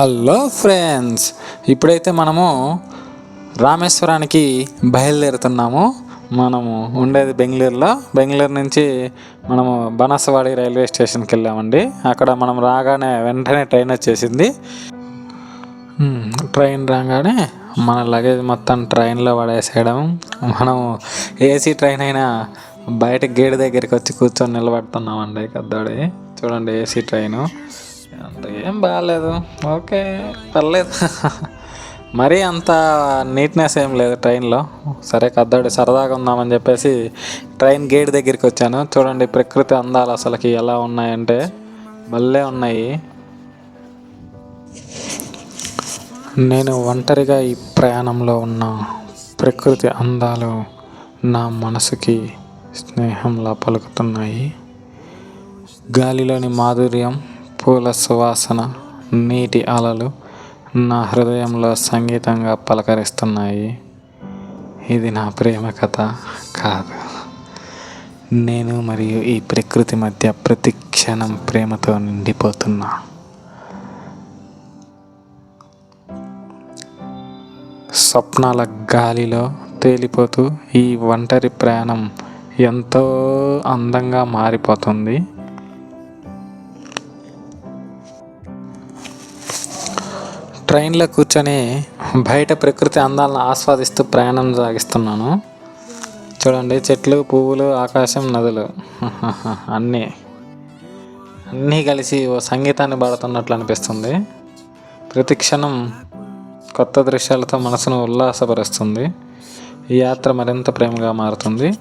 Hello friends ఇప్పుడైతే మనము రామేశ్వరానికి బయలుదేరుతున్నాము. మనము ఉండేది బెంగళూరులో. బెంగళూరు నుంచి మనము బనసవాడి రైల్వే స్టేషన్కి వెళ్ళామండి. అక్కడ మనం రాగానే వెంటనే ట్రైన్ వచ్చేసింది. ట్రైన్ రాగానే మన లగేజ్ మొత్తం ట్రైన్లో పడేసేయడం. మనం ఏసీ ట్రైన్ అయినా బయట గేట్ దగ్గరికి వచ్చి కూర్చొని నిలబడుతున్నామండి. కద్దోడి చూడండి ఏసీ ట్రైను. అంత ఏం బాగాలేదు. ఓకే పర్లేదు. మరీ అంత నీట్నెస్ ఏం లేదు ట్రైన్లో. సరే కద్దోడి సరదాగా ఉందామని చెప్పేసి ట్రైన్ గేట్ దగ్గరికి వచ్చాను. చూడండి ప్రకృతి అందాలు అసలుకి ఎలా ఉన్నాయంటే భలే ఉన్నాయి. నేను ఒంటరిగా ఈ ప్రయాణంలో ఉన్న ప్రకృతి అందాలు నా మనసుకి స్నేహంలా పలుకుతున్నాయి. గాలిలోని మాధుర్యం పూల సువాసన నీటి అలలు నా హృదయంలో సంగీతంగా పలకరిస్తున్నాయి. ఇది నా ప్రేమ కథ కాదు. నేను మరియు ఈ ప్రకృతి మధ్య ప్రతి క్షణం ప్రేమతో నిండిపోతున్నా. స్వప్నాల గాలిలో తేలిపోతూ ఈ ఒంటరి ప్రయాణం ఎంతో అందంగా మారిపోతుంది. ట్రైన్లో కూర్చొని బయట ప్రకృతి అందాలను ఆస్వాదిస్తూ ప్రయాణం సాగిస్తున్నాను. చూడండి చెట్లు పువ్వులు ఆకాశం నదులు. అన్నీ. అన్నీ కలిసి ఓ సంగీతాన్ని పాడుతున్నట్లు అనిపిస్తుంది. ప్రతి క్షణం కొత్త దృశ్యాలతో మనసును ఉల్లాసపరుస్తుంది. ఈ యాత్ర మరింత ప్రేమగా మారుతుంది.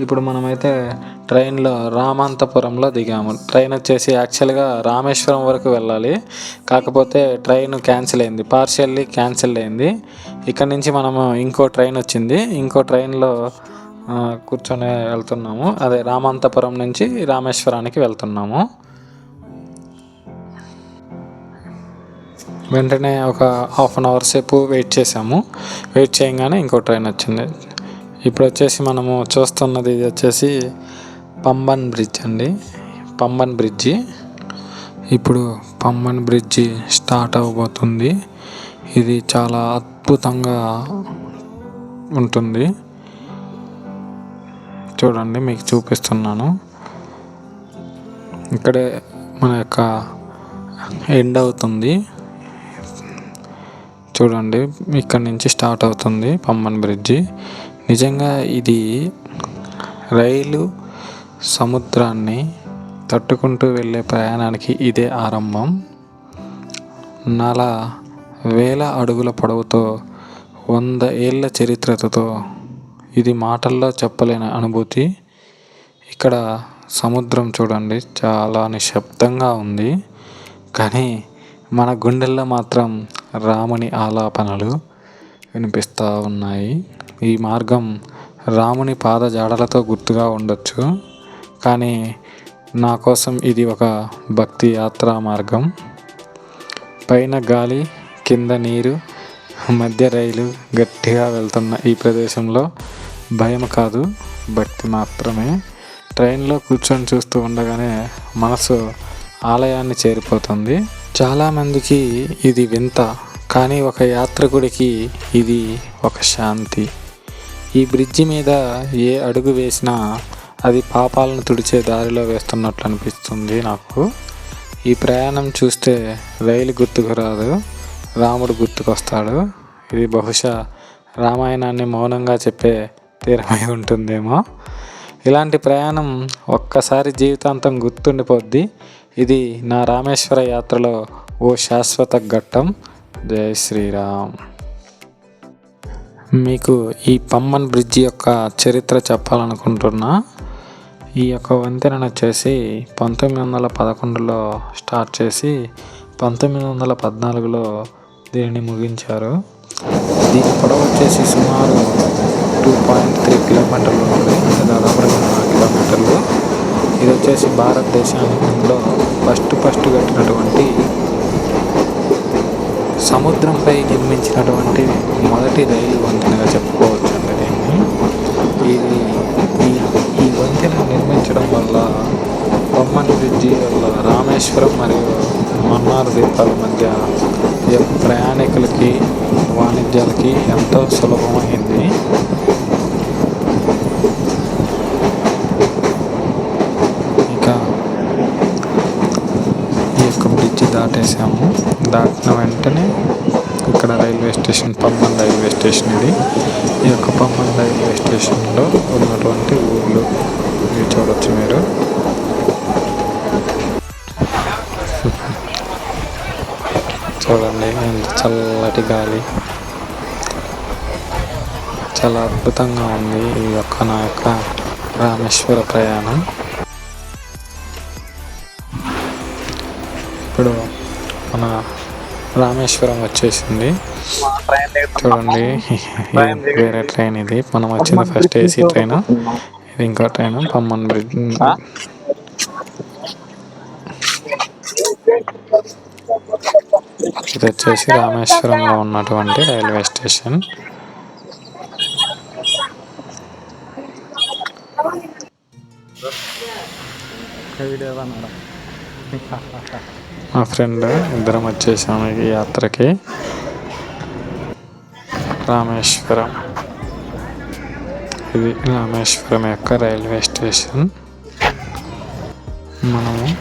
ఇప్పుడు మనమైతే ట్రైన్లో రామాంతపురంలో దిగాము. ట్రైన్ వచ్చేసి యాక్చువల్గా రామేశ్వరం వరకు వెళ్ళాలి. కాకపోతే ట్రైన్ క్యాన్సిల్ అయింది. పార్షియల్లీ క్యాన్సిల్ అయింది. ఇక్కడ నుంచి మనము ఇంకో ట్రైన్ వచ్చింది. ఇంకో ట్రైన్లో కూర్చొని వెళ్తున్నాము. అదే రామాంతపురం నుంచి రామేశ్వరానికి వెళ్తున్నాము. వెంటనే ఒక హాఫ్ అన్ అవర్ సేపు వెయిట్ చేసాము వెయిట్ చేయగానే ఇంకో ట్రైన్ వచ్చింది. ఇప్పుడు వచ్చేసి మనము చూస్తున్నది ఇది వచ్చేసి పంబన్ బ్రిడ్జ్ అండి. పంబన్ బ్రిడ్జి. ఇప్పుడు పంబన్ బ్రిడ్జి స్టార్ట్ అవ్వబోతుంది ఇది చాలా అద్భుతంగా ఉంటుంది. చూడండి మీకు చూపిస్తున్నాను. ఇక్కడే మన యొక్క ఎండ్ అవుతుంది. చూడండి ఇక్కడ నుంచి స్టార్ట్ అవుతుంది పంబన్ బ్రిడ్జి. నిజంగా ఇది రైలు సముద్రాన్ని తట్టుకుంటూ వెళ్ళే ప్రయాణానికి ఇదే ఆరంభం. నల వేల అడుగుల పొడవుతో వంద ఏళ్ళ చరిత్రతో ఇది మాటల్లో చెప్పలేని అనుభూతి. ఇక్కడ సముద్రం చూడండి చాలా నిశ్శబ్దంగా ఉంది. కానీ మన గుండెల్లో మాత్రం రాముని ఆలాపనలు వినిపిస్తూ ఉన్నాయి. ఈ మార్గం రాముని పాదజాడలతో గుర్తుగా ఉండొచ్చు. కానీ నా కోసం ఇది ఒక భక్తి యాత్రా మార్గం. పైన గాలి కింద నీరు మధ్య రైలు గట్టిగా వెళ్తున్న ఈ ప్రదేశంలో భయం కాదు భక్తి మాత్రమే. ట్రైన్లో కూర్చొని చూస్తూ ఉండగానే మనసు ఆలయాన్ని చేరిపోతుంది. చాలామందికి ఇది వింత కానీ ఒక యాత్రికుడికి ఇది ఒక శాంతి. ఈ బ్రిడ్జి మీద ఏ అడుగు వేసినా అది పాపాలను తుడిచే దారిలో వేస్తున్నట్లు అనిపిస్తుంది నాకు. ఈ ప్రయాణం చూస్తే రైలు గుర్తుకు రాదు రాముడు గుర్తుకొస్తాడు. ఇది బహుశా రామాయణాన్ని మౌనంగా చెప్పే తీరమై ఉంటుందేమో. ఇలాంటి ప్రయాణం ఒక్కసారి జీవితాంతం గుర్తుండిపోద్ది. ఇది నా రామేశ్వర యాత్రలో ఓ శాశ్వత ఘట్టం. జై శ్రీరామ్. మీకు ఈ పమ్మన్ బ్రిడ్జి యొక్క చరిత్ర చెప్పాలనుకుంటున్నా. ఈ యొక్క వంతెనను వచ్చేసి పంతొమ్మిది వందల పదకొండులో స్టార్ట్ చేసి పంతొమ్మిది వందల పద్నాలుగులో దీనిని ముగించారు. దీని పొడవు వచ్చేసి సుమారు టూ పాయింట్ త్రీ కిలోమీటర్లు ఉంది దాదాపు రెండున్నర కిలోమీటర్లు. ఇది వచ్చేసి భారతదేశంలో ఫస్ట్ ఫస్ట్ కట్టినటువంటి సముద్రంపై నిర్మించినటువంటి మొదటి రైలు వంతెనగా చెప్పుకోవచ్చు అండి దీన్ని. ఇది ఈ ఈ వంతెన నిర్మించడం వల్ల బొమ్మన్ బ్రిడ్జి వల్ల రామేశ్వరం మరియు మన్నార్ ద్వీపాల మధ్య ప్రయాణికులకి వాణిజ్యాలకి ఎంతో సులభమైంది ఇక ఈ యొక్క దాటేసాము దాటిన వెంటనే ఇక్కడ railway station Pamban railway station ఇది. ఈ యొక్క పమ్మన్ రైల్వే స్టేషన్లో ఉన్నటువంటి ఊర్లు ఇవి చూడొచ్చు మీరు. చూడండి ఎంత చల్లటి గాలి. చాలా అద్భుతంగా ఉంది ఈ యొక్క నా యొక్క రామేశ్వర ప్రయాణం. ఇప్పుడు మన రామేశ్వరం వచ్చేసింది. చూడండి వేరే ట్రైన్ ఇది. మనం వచ్చింది ఫస్ట్ ఏసీ ట్రైన్ ఇది ఇంకో ట్రైన్ పమ్మన్ బ్రిడ్జ్ ఇది వచ్చేసి రామేశ్వరంలో ఉన్నటువంటి రైల్వే స్టేషన్. మా ఫ్రెండ్ ఇద్దరం వచ్చేసాము ఈ యాత్రకి. రామేశ్వరం. ఇది రామేశ్వరం యొక్క రైల్వే స్టేషన్. మనము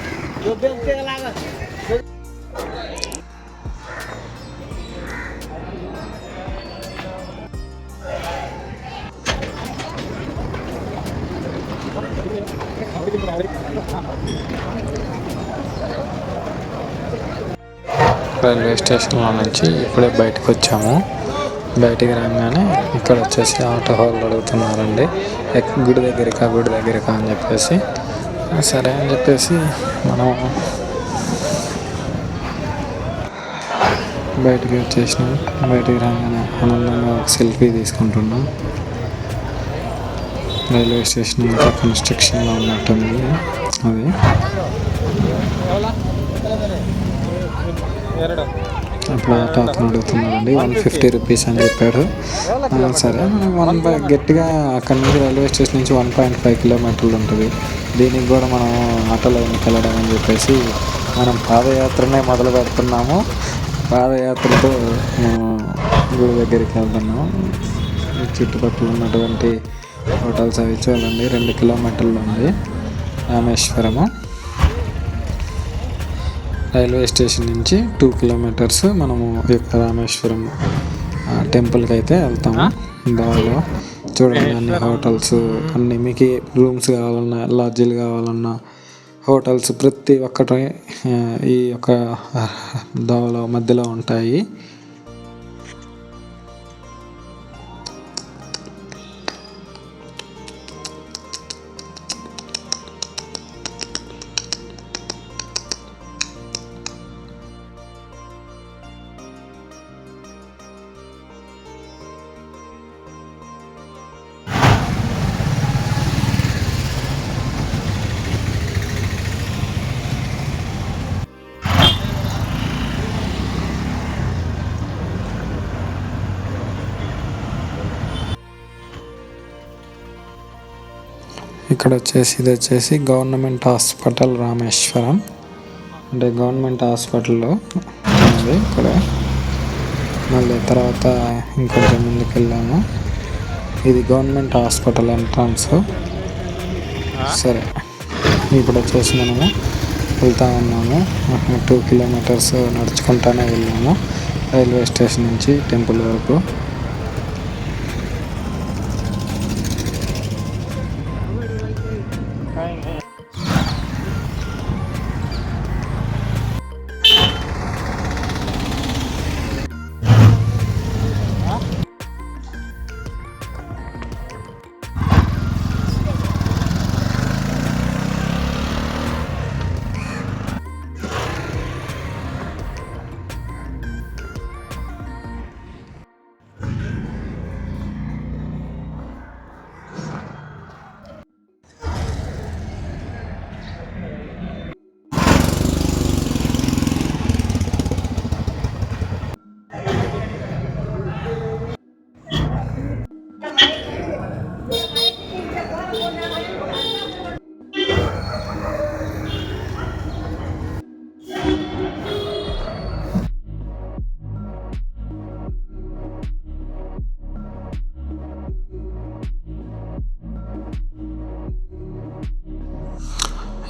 రైల్వే స్టేషన్లో నుంచి ఇప్పుడే బయటకు వచ్చాము. బయటికి రాగానే ఇక్కడ వచ్చేసి ఆటో వాళ్ళు అడుగుతున్నారండి గుడి దగ్గరకా గుడి దగ్గరకా అని చెప్పేసి. సరే అని చెప్పేసి మనం బయటికి వచ్చేసినాం. బయటికి రాగానే ఆనందంగా ఒక సెల్ఫీ తీసుకుంటున్నాం. రైల్వే స్టేషన్ ఇంకా కన్స్ట్రక్షన్లో ఉన్నట్టుంది అది. అప్పుడు ఆటో అతను అడుగుతున్నాడండి. వన్ ఫిఫ్టీ రూపీస్ అని చెప్పాడు. సరే. మనం వన్ బై గట్టిగా అక్కడి నుంచి రైల్వే స్టేషన్ నుంచి వన్ పాయింట్ ఫైవ్ కిలోమీటర్లు ఉంటుంది. దీనికి కూడా మనం ఆటోలో వెనుకెళ్ళడం వెళ్ళడం అని చెప్పేసి మనం పాదయాత్రనే మొదలు పెడుతున్నాము. పాదయాత్రతో గుడి దగ్గరికి వెళ్తున్నాము. చుట్టుపక్కల ఉన్నటువంటి హోటల్స్ అవి చూడండి. రెండు కిలోమీటర్లు ఉంది. రామేశ్వరము. రైల్వే స్టేషన్ నుంచి టూ కిలోమీటర్స్ మనము ఈ యొక్క రామేశ్వరం టెంపుల్కి అయితే వెళ్తాము. దానిలో చూడండి అన్ని హోటల్స్ అన్ని మీకు రూమ్స్ కావాలన్నా లాడ్జీలు కావాలన్నా హోటల్స్ ప్రతి ఒక్కటి ఈ యొక్క దోవలో మధ్యలో ఉంటాయి. ఇక్కడ వచ్చేసి ఇది వచ్చేసి గవర్నమెంట్ హాస్పిటల్ రామేశ్వరం. అంటే గవర్నమెంట్ హాస్పిటల్లో ఉంది ఇక్కడ. మళ్ళీ తర్వాత ఇంకొంచెం ముందుకు వెళ్ళాము ఇది గవర్నమెంట్ హాస్పిటల్ ఎంట్రన్స్. సరే. ఇప్పుడు వచ్చేసి మనము వెళ్తా ఉన్నాము. టూ కిలోమీటర్స్ నడుచుకుంటానే వెళ్ళాము. రైల్వే స్టేషన్ నుంచి టెంపుల్ వరకు.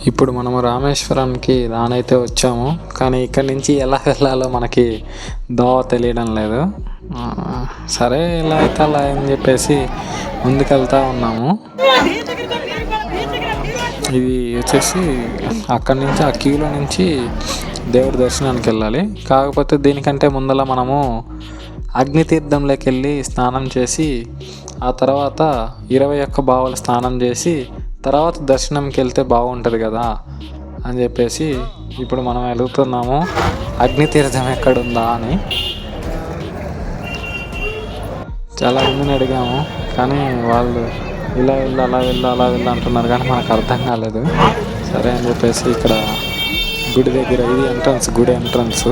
ఇప్పుడు మనము రామేశ్వరానికి రానైతే వచ్చాము కానీ ఇక్కడి నుంచి ఎలా వెళ్ళాలో మనకి దోవ తెలియడం లేదు. సరే ఇలా అయితే అలా అని చెప్పేసి ముందుకెళ్తా ఉన్నాము. ఇది వచ్చేసి అక్కడి నుంచి ఆ క్యూలో నుంచి దేవుడి దర్శనానికి వెళ్ళాలి. కాకపోతే దీనికంటే ముందల మనము అగ్నితీర్థంలోకి వెళ్ళి స్నానం చేసి ఆ తర్వాత ఇరవై ఒక్క బావులు స్నానం చేసి తర్వాత దర్శనంకి వెళ్తే బాగుంటుంది కదా అని చెప్పేసి ఇప్పుడు మనం వెళుతున్నాము. అగ్నితీర్థం ఎక్కడుందా అని. చాలా మందిని అడిగాము కానీ వాళ్ళు ఇలా వెళ్ళు అలా వెళ్ళు అలా వెళ్ళు అంటున్నారు కానీ మనకు అర్థం కాలేదు. సరే అని చెప్పేసి ఇక్కడ గుడి దగ్గర ఇది ఎంట్రన్స్ గుడి ఎంట్రన్స్.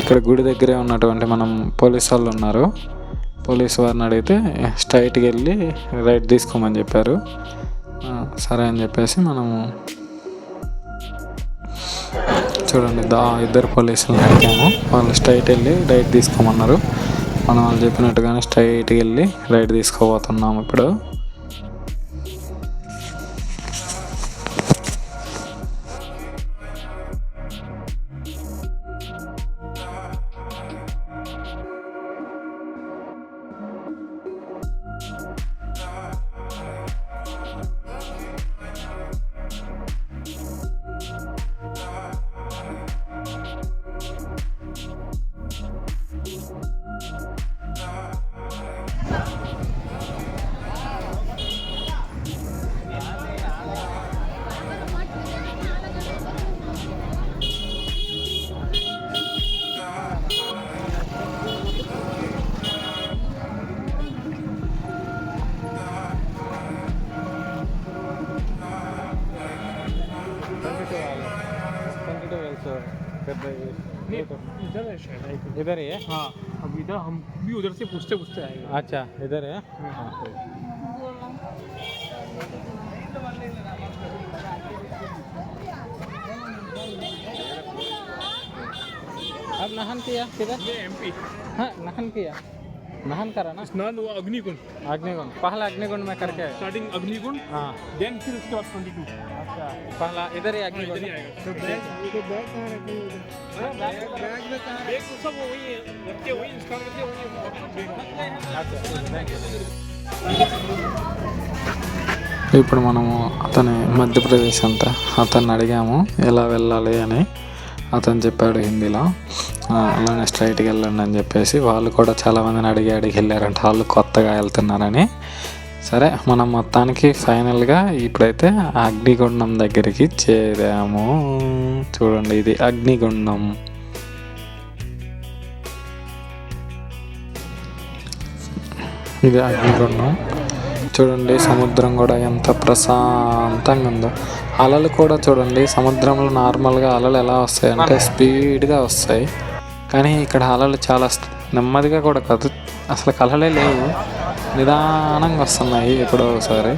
ఇక్కడ గుడి దగ్గరే ఉన్నటువంటి మనం పోలీస్ వాళ్ళు ఉన్నారు. పోలీస్ వారిని అడిగితే స్ట్రైట్కి వెళ్ళి రైట్ తీసుకోమని చెప్పారు. సరే అని చెప్పేసి మనము చూడండి దా ఇద్దరు పోలీసులు నడిచాము. వాళ్ళు స్ట్రైట్ వెళ్ళి రైట్ తీసుకోమన్నారు. మనం వాళ్ళు చెప్పినట్టుగానే స్ట్రైట్కి వెళ్ళి రైట్ తీసుకోబోతున్నాము ఇప్పుడు. इधर है। इधर ही? है हाँ अब इधर हम भी उधर से पूछते पूछते आएँगे। अच्छा इधर है? अब नहन किया? किधर? ये एमपी हाँ नहन किया। नहन करा ना? स्नान हुआ अग्निकुंड। अग्निकुंड पहला अग्निकुंड में करके स्टार्टिंग अग्निकुंड हाँ। देन फिर उसके बाद ट्वेंटी टू पहला इधर ही इधर ही अग्निकुंड आएगा तो बैग बैग तो सब वही है रख के वही स्नान करके वही अच्छा थैंक यू ఇప్పుడు మనము అతని మధ్యప్రదేశ్ అంట అతన్ని అడిగాము ఎలా వెళ్ళాలి అని అతను చెప్పాడు హిందీలో "ఆ, అలానే స్ట్రైట్కి వెళ్ళండి అని చెప్పేసి వాళ్ళు కూడా చాలామందిని అడిగి అడిగి వెళ్ళారంట వాళ్ళు కొత్తగా వెళ్తున్నారని సరే మనం మొత్తానికి ఫైనల్గా ఇప్పుడైతే అగ్నిగుండం దగ్గరికి చేరాము. చూడండి ఇది అగ్నిగుండం. ఇది అగ్నిగుండం. చూడండి సముద్రం కూడా ఎంత ప్రశాంతంగా ఉందో. అలలు కూడా చూడండి సముద్రంలో నార్మల్గా అలలు ఎలా వస్తాయి అంటే స్పీడ్గా వస్తాయి. కానీ ఇక్కడ అలలు చాలా నెమ్మదిగా కూడా కాదు. అసలు అలలే లేవు. నిదానంగా వస్తున్నాయి ఎప్పుడో ఒకసారి.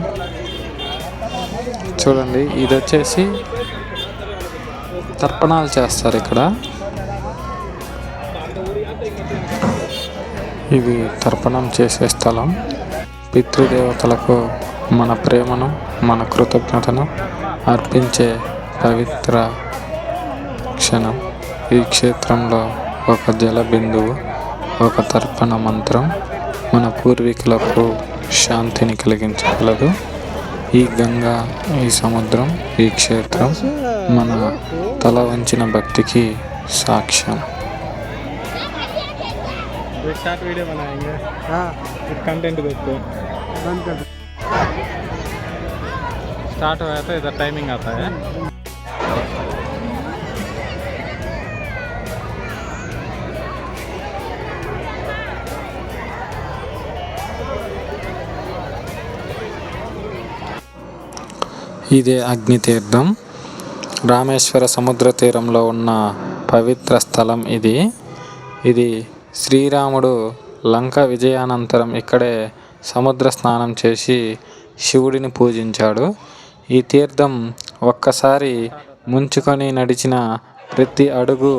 చూడండి ఇది వచ్చేసి తర్పణాలు చేస్తారు ఇక్కడ. ఇది తర్పణం చేసే స్థలం. పితృదేవతలకు మన ప్రేమను మన కృతజ్ఞతను అర్పించే పవిత్ర క్షణం. ఈ క్షేత్రంలో ఒక జల బిందువు ఒక తర్పణ మంత్రం. మన పూర్వీకులకు శాంతిని కలిగించగలదు ఈ గంగా ఈ సముద్రం ఈ క్షేత్రం మన తల వంచిన భక్తికి సాక్ష్యం एक शॉर्ट वीडियो बनाएंगे हाँ फिर कंटेंट देखते बंद कर दो स्टार्ट हुआ तो इधर टाइमिंग आता है ఇదే అగ్నితీర్థం రామేశ్వర సముద్ర తీరంలో ఉన్న పవిత్ర స్థలం ఇది. ఇది శ్రీరాముడు లంక విజయానంతరం ఇక్కడే సముద్ర స్నానం చేసి శివుడిని పూజించాడు. ఈ తీర్థం ఒక్కసారి ముంచుకొని నడిచిన ప్రతి అడుగు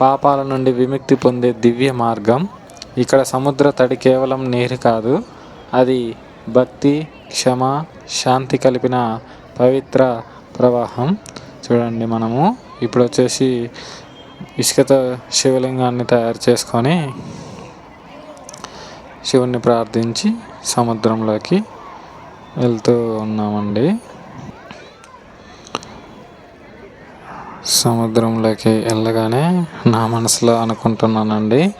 పాపాల నుండి విముక్తి పొందే దివ్య మార్గం. ఇక్కడ సముద్ర తడి కేవలం నీరు కాదు అది భక్తి క్షమ శాంతి కలిపిన పవిత్ర ప్రవాహం. చూడండి మనము. ఇప్పుడు వచ్చేసి ఇసుకతో శివలింగాన్ని తయారు చేసుకొని శివుణ్ణి ప్రార్థించి సముద్రంలోకి వెళ్తూ ఉన్నామండి. సముద్రంలోకి వెళ్ళగానే నా మనసులో అనుకుంటున్నానండి.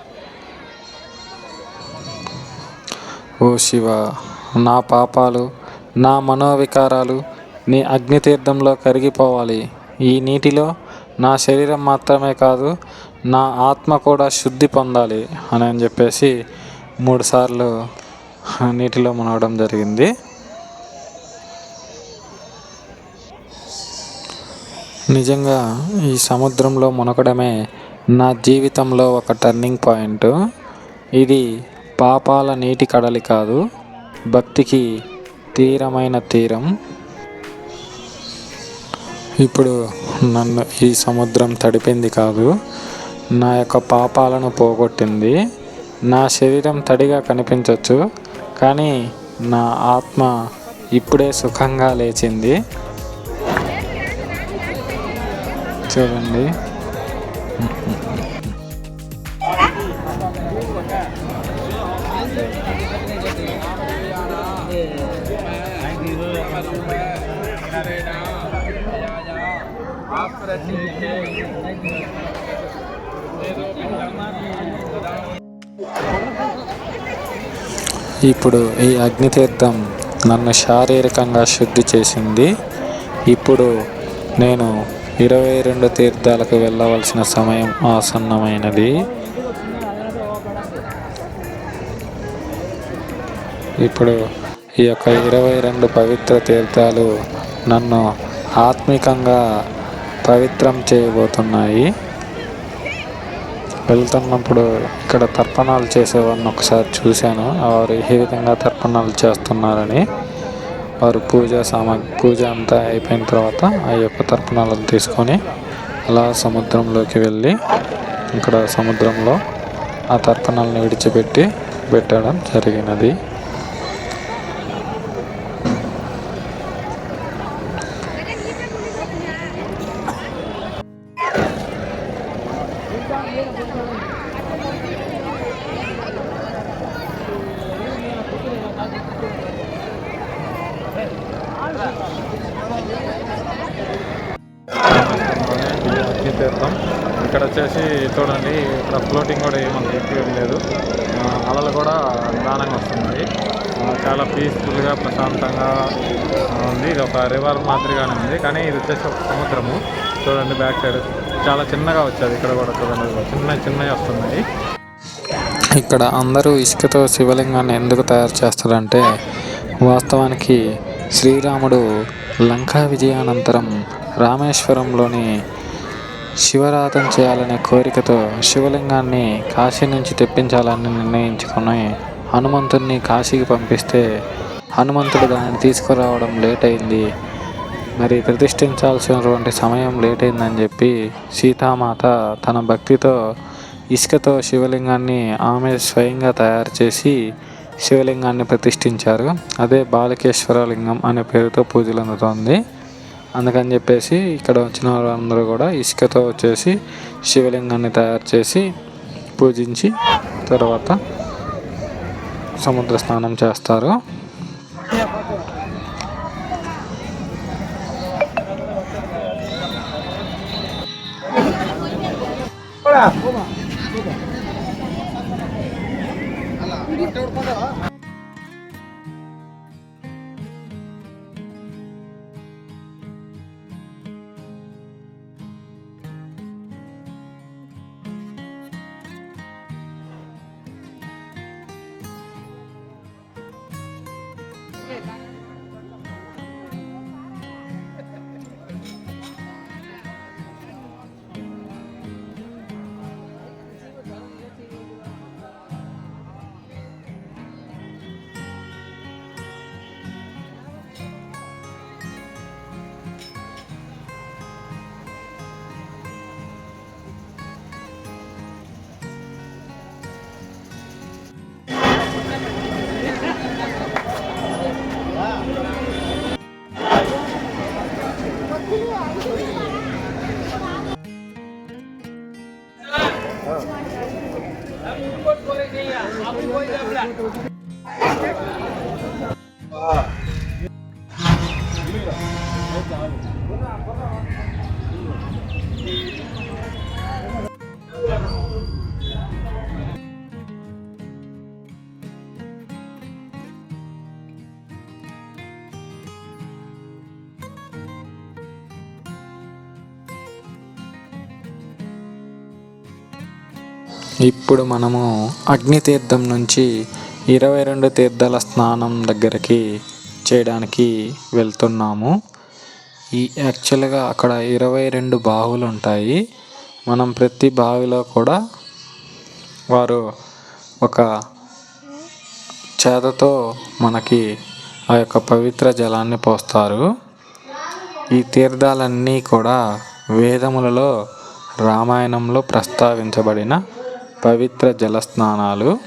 ఓ శివ నా పాపాలు నా మనోవికారాలు నీ అగ్నితీర్థంలో కరిగిపోవాలి. ఈ నీటిలో నా శరీరం మాత్రమే కాదు నా ఆత్మ కూడా శుద్ధి పొందాలి అని అని చెప్పేసి మూడుసార్లు నీటిలో మునగడం జరిగింది. నిజంగా ఈ సముద్రంలో మునగడమే నా జీవితంలో ఒక టర్నింగ్ పాయింట్. ఇది పాపాల నీటి కడలి కాదు భక్తికి తీరమైన తీరం. ఇప్పుడు నన్ను ఈ సముద్రం తడిపింది కాదు. నా యొక్క పాపాలను పోగొట్టింది. నా శరీరం తడిగా కనిపించవచ్చు కానీ నా ఆత్మ ఇప్పుడే సుఖంగా లేచింది. చూడండి. ఇప్పుడు ఈ అగ్నితీర్థం నన్ను శారీరకంగా శుద్ధి చేసింది. ఇప్పుడు నేను ఇరవై రెండు తీర్థాలకు వెళ్ళవలసిన సమయం ఆసన్నమైనది. ఇప్పుడు ఈ యొక్క ఇరవై రెండు పవిత్ర తీర్థాలు నన్ను ఆత్మికంగా పవిత్రం చేయబోతున్నాయి. వెళ్తున్నప్పుడు ఇక్కడ తర్పణాలు చేసేవాడిని ఒకసారి చూశాను. వారు ఏ విధంగా తర్పణాలు చేస్తున్నారని వారు పూజ సామాగ్రి పూజ అంతా అయిపోయిన తర్వాత ఆ యొక్క తర్పణాలను తీసుకొని అలా సముద్రంలోకి వెళ్ళి ఇక్కడ సముద్రంలో ఆ తర్పణాలను విడిచిపెట్టి పెట్టడం జరిగినది. ఇక్కడ వచ్చేసి చూడండి ఇక్కడ ఫ్లోటింగ్ కూడా ఏమంత ఎక్కువ ఏం లేదు. అలలు కూడా నిదానంగా వస్తున్నాయి. చాలా పీస్ఫుల్గా ప్రశాంతంగా ఉంది. ఇది ఒక రివర్ మాదిరిగానే ఉంది. కానీ ఇది వచ్చేసి ఒక సముద్రము. చూడండి బ్యాక్ సైడ్ చాలా చిన్నగా వచ్చేది. ఇక్కడ కూడా చూడండి. చిన్న చిన్నవి వస్తున్నాయి. ఇక్కడ అందరూ ఇసుకతో శివలింగాన్ని ఎందుకు తయారు చేస్తారంటే వాస్తవానికి శ్రీరాముడు లంకా విజయానంతరం రామేశ్వరంలోని శివరాధన చేయాలనే కోరికతో శివలింగాన్ని కాశీ నుంచి తెప్పించాలని నిర్ణయించుకుని హనుమంతుడిని కాశీకి పంపిస్తే హనుమంతుడు దానిని తీసుకురావడం లేట్ అయింది మరి ప్రతిష్ఠించాల్సినటువంటి సమయం లేట్ అయిందని చెప్పి సీతామాత తన భక్తితో ఇసుకతో శివలింగాన్ని ఆమె స్వయంగా తయారు చేసి శివలింగాన్ని ప్రతిష్ఠించారు. అదే బాలకేశ్వర లింగం అనే పేరుతో పూజలు అందుతోంది అందుకని చెప్పేసి ఇక్కడ వచ్చిన వాళ్ళందరూ కూడా ఇసుకతో వచ్చేసి శివలింగాన్ని తయారు చేసి పూజించి తర్వాత సముద్ర స్నానం చేస్తారు. ఇప్పుడు మనము అగ్ని తీర్థం నుంచి ఇరవై రెండు తీర్థాల స్నానం దగ్గరికి చేయడానికి వెళ్తున్నాము. ఈ యాక్చువల్గా అక్కడ ఇరవై రెండు బావులు ఉంటాయి. మనం ప్రతి బావిలో కూడా వారు ఒక చేతతో మనకి ఆ యొక్క పవిత్ర జలాన్ని పోస్తారు. ఈ తీర్థాలన్నీ కూడా వేదములలో రామాయణంలో ప్రస్తావించబడిన పవిత్ర జల స్నానాలు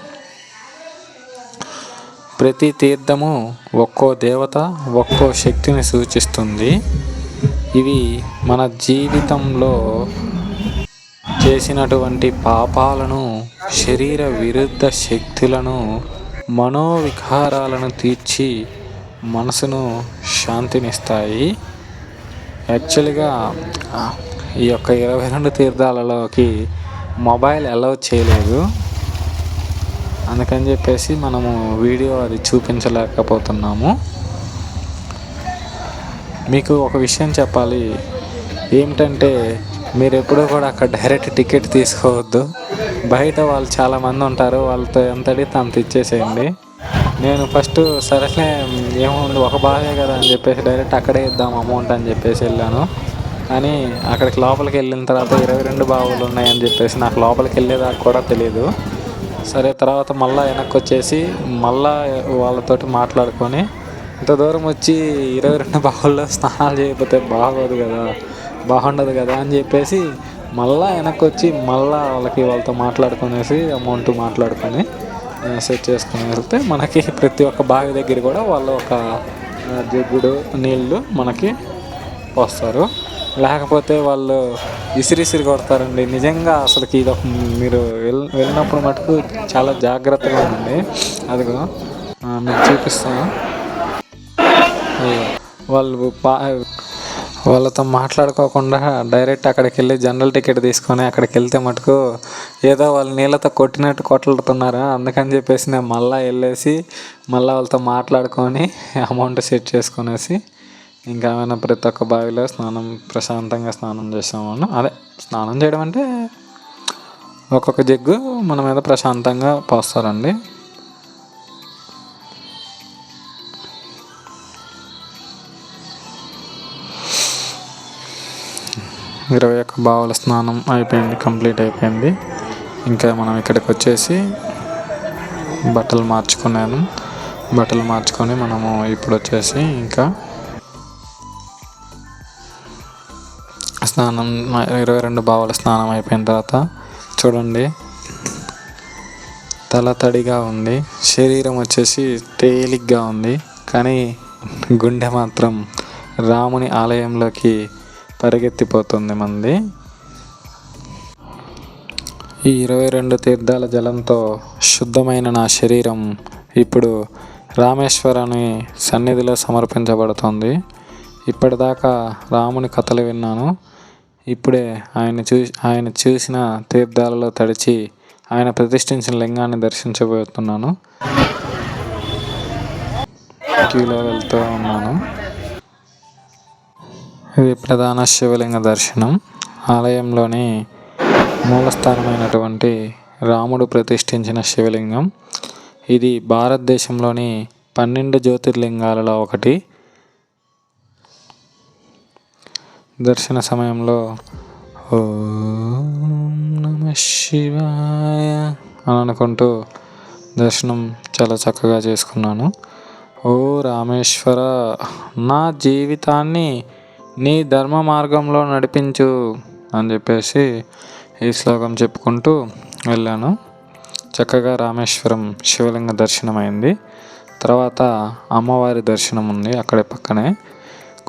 ప్రతి తీర్థము ఒక్కో దేవత ఒక్కో శక్తిని సూచిస్తుంది. ఇవి మన జీవితంలో చేసినటువంటి పాపాలను శరీర విరుద్ధ శక్తులను మనోవికారాలను తీర్చి మనసును శాంతినిస్తాయి. యాక్చువల్గా ఈ యొక్క ఇరవై రెండు తీర్థాలలోకి మొబైల్ అలౌ చేయలేదు. అందుకని చెప్పేసి మనము వీడియో అది చూపించలేకపోతున్నాము. మీకు ఒక విషయం చెప్పాలి. ఏమిటంటే మీరు ఎప్పుడూ కూడా అక్కడ డైరెక్ట్ టికెట్ తీసుకోవద్దు. బయట వాళ్ళు చాలామంది ఉంటారు. వాళ్ళతో ఎంత అడిగితే అంత ఇచ్చేసేయండి. నేను ఫస్ట్ సరేలే ఏముంది ఒక బాగే కదా అని చెప్పేసి డైరెక్ట్ అక్కడే ఇద్దాం అమౌంట్ అని చెప్పేసి వెళ్ళాను. కానీ అక్కడికి లోపలికి వెళ్ళిన తర్వాత ఇరవై రెండు బావులు ఉన్నాయని చెప్పేసి నాకు లోపలికి వెళ్ళేదాకా కూడా తెలియదు సరే తర్వాత మళ్ళీ వెనక్కి వచ్చేసి మళ్ళా వాళ్ళతోటి మాట్లాడుకొని ఇంత దూరం వచ్చి ఇరవై రెండు బావుల్లో స్నానాలు చేయకపోతే బాగోదు కదా బాగుండదు కదా అని చెప్పేసి మళ్ళా వెనక్కి వచ్చి మళ్ళా వాళ్ళకి వాళ్ళతో మాట్లాడుకునేసి అమౌంట్ మాట్లాడుకొని సెట్ చేసుకుని వెళ్తే మనకి ప్రతి ఒక్క బావి దగ్గర కూడా వాళ్ళు ఒక జగ్గుడు నీళ్ళు మనకి పోస్తారు లేకపోతే వాళ్ళు ఇసిరిసిరి కొడతారండి. నిజంగా అసలుకి ఇది ఒక మీరు వెళ్ వెళ్ళినప్పుడు మటుకు చాలా జాగ్రత్తగా ఉండండి. అదిగో మీకు చూపిస్తాను. వాళ్ళు పా వాళ్ళతో మాట్లాడుకోకుండా డైరెక్ట్ అక్కడికి వెళ్ళి జనరల్ టికెట్ తీసుకొని అక్కడికి వెళ్తే మటుకు ఏదో వాళ్ళు నీళ్ళతో కొట్టినట్టు కొట్లాడుతున్నారా? అందుకని చెప్పేసి నేను మళ్ళీ వెళ్ళేసి మళ్ళీ వాళ్ళతో మాట్లాడుకొని అమౌంట్ సెట్ చేసుకునేసి ఇంకా ఏమైనా ప్రతి ఒక్క బావిలో స్నానం ప్రశాంతంగా స్నానం చేసాము అదే స్నానం చేయడం అంటే ఒక్కొక్క జగ్గు మన మీద ప్రశాంతంగా పోస్తారండి. ఇరవై ఒక్క బావుల స్నానం అయిపోయింది కంప్లీట్ అయిపోయింది. ఇంకా మనం ఇక్కడికి వచ్చేసి బట్టలు మార్చుకున్నాను. బట్టలు మార్చుకొని మనము ఇప్పుడు వచ్చేసి ఇంకా స్నానం ఇరవై రెండు బావుల స్నానం అయిపోయిన తర్వాత చూడండి. తల తడిగా ఉంది. శరీరం వచ్చేసి తేలిగ్గా ఉంది. కానీ గుండె మాత్రం రాముని ఆలయంలోకి పరిగెత్తిపోతుంది మంది. ఈ ఇరవై రెండు తీర్థాల జలంతో శుద్ధమైన నా శరీరం ఇప్పుడు రామేశ్వరుని సన్నిధిలో సమర్పించబడుతుంది. ఇప్పటిదాకా రాముని కథలు విన్నాను. ఇప్పుడే ఆయన చూ ఆయన చూసిన తీర్థాలలో తడిచి ఆయన ప్రతిష్ఠించిన లింగాన్ని దర్శించబోతున్నాను. క్యూలో వెళ్తూ ఉన్నాను. ఇది ప్రధాన శివలింగ దర్శనం. ఆలయంలోని మూలస్థానమైనటువంటి రాముడు ప్రతిష్ఠించిన శివలింగం. ఇది భారతదేశంలోని పన్నెండు జ్యోతిర్లింగాలలో ఒకటి. దర్శన సమయంలో ఓం నమ శివాయ అని అనుకుంటూ దర్శనం చాలా చక్కగా చేసుకున్నాను. ఓ రామేశ్వర నా జీవితాన్ని నీ ధర్మ మార్గంలో నడిపించు అని చెప్పేసి ఈ శ్లోకం చెప్పుకుంటూ వెళ్ళాను. చక్కగా రామేశ్వరం శివలింగ దర్శనం అయింది తర్వాత అమ్మవారి దర్శనం ఉంది అక్కడే పక్కనే.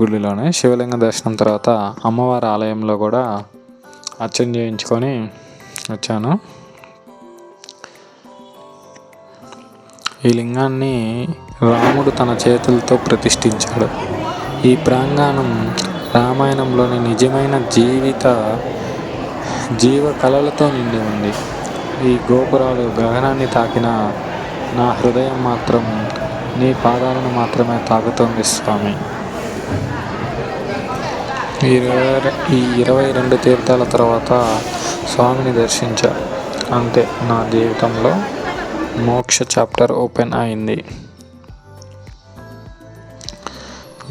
గుడిలోనే శివలింగ దర్శనం తర్వాత అమ్మవారి ఆలయంలో కూడా అర్చన చేయించుకొని వచ్చాను. ఈ లింగాన్ని రాముడు తన చేతులతో ప్రతిష్ఠించాడు. ఈ ప్రాంగణం రామాయణంలోని నిజమైన జీవిత జీవ కళలతో నిండి ఉంది. ఈ గోపురాలు గగనాన్ని తాకిన నా హృదయం మాత్రం నీ పాదాలను మాత్రమే తాకుతోంది స్వామి. ఇరవై ఈ ఇరవై రెండు తీర్థాల తర్వాత స్వామిని దర్శించా. అంతే నా జీవితంలో మోక్ష చాప్టర్ ఓపెన్ అయింది.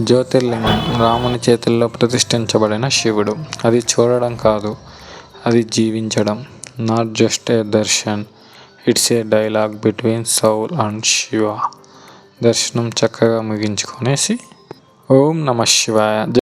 జ్యోతిర్లింగం రాముని చేతుల్లో ప్రతిష్ఠించబడిన శివుడు. అది చూడడం కాదు అది జీవించడం. Not just a darshan it's a dialogue between soul and Shiva దర్శనం చక్కగా ముగించుకొనేసి ఓం నమ శివాయ.